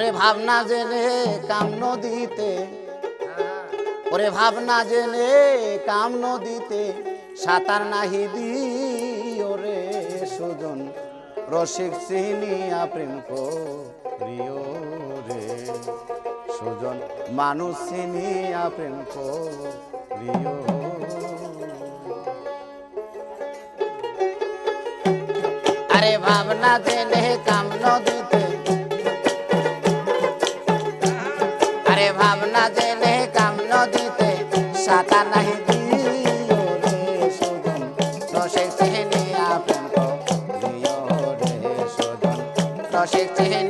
ওরে ভাবনা জেনে কাম নদীতে। ওরে ভাবনা জেনে কাম নদীতে। সাঁতার নাহি দি ওরে সুজন, রসিক চিনিয়া প্রেম প্রিয় রে সুজন, মানুষ চিনিয়া প্রেম প্রিয় আরে ভাবনা জেনে কাম নদীতে আরে ভাবনা জেনে কাম নদীতে সাঁতার নাহি দিও রে রে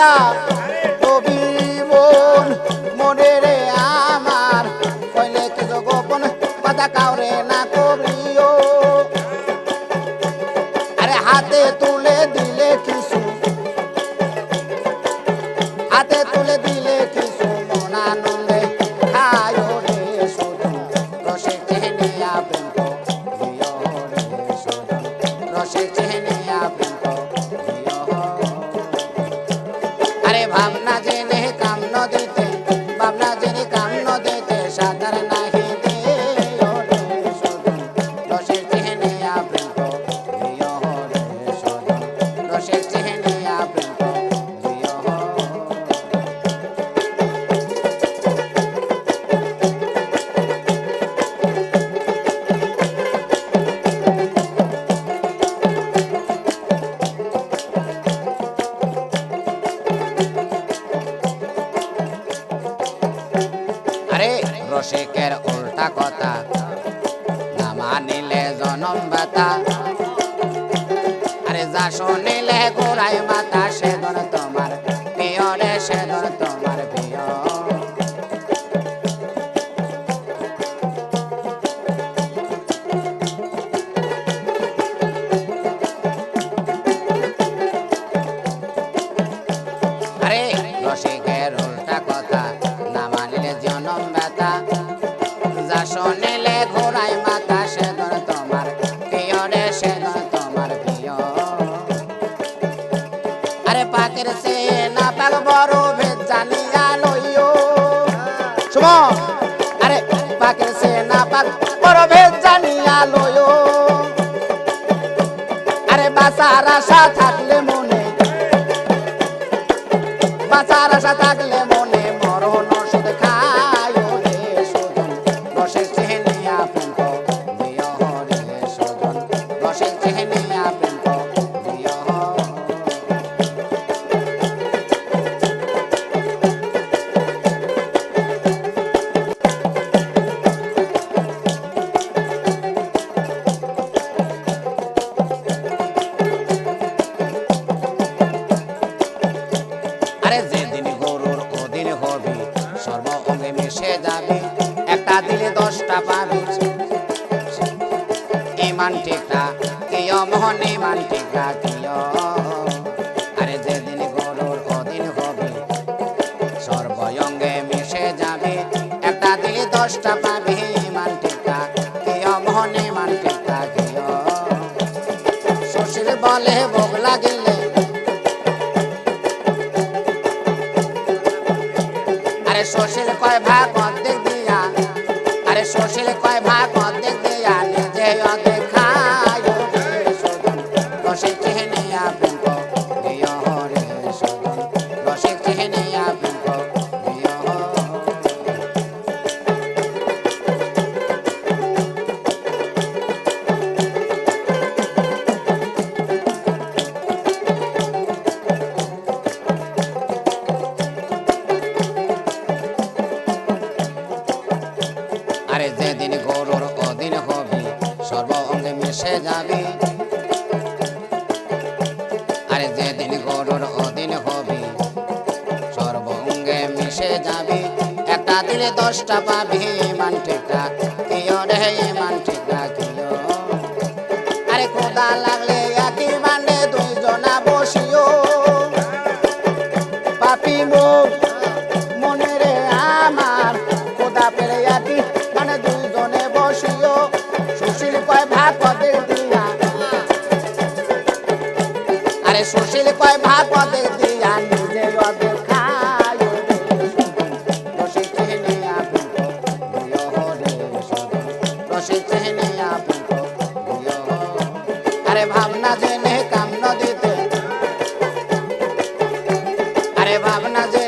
রা কবি মন, মনে আমার। কইলে কথা কাউরে না আরে হাতে তুলে দিলে কিছু, হাতে তুলে দিলে কিছু মনানন্দে খায় রে রসে রসে চেহনিয়া রসিকের উল্টা কথা। না মানিলে জনম ব্যথা। আরে যা শুনিলে গোড়াই মাথা সেদন তোমার প্রিয় রে সেদন তোমার প্রিয়। আরে রসিকের আরে পাকের সে না পাক বড় ভেদ জানিয়া লইও আরে পাকের সে না পাক বড় ভেদ জানিয়া লইও আরে বাসার আশা থাকলে মনে বাসার আশা থাকলে একটা দিলে দশটা পাবি ইমান টিকা কিয় মোহন ইমান টিকা আরে যেদিন গরুর ওদিন হবি সর্বঙ্গে মিশে যাবি। একটা দিলে দশটা পাবি ইমান টিকা কিয় মোহন ইমান টিকা কিয় শ্বশুর বলে, ভোগ লাগিলে। শশীল কয়, ভাগ মিশে যাবি। আরে যেদিন গরুর ওদিন হবি, সর্বঙ্গে মিশে যাবি। একটা দিলে দশটা পাবি মান ঠিকটা কিয় রে মান ঠিকটা কিয় আরে খোদা ভাবনা যে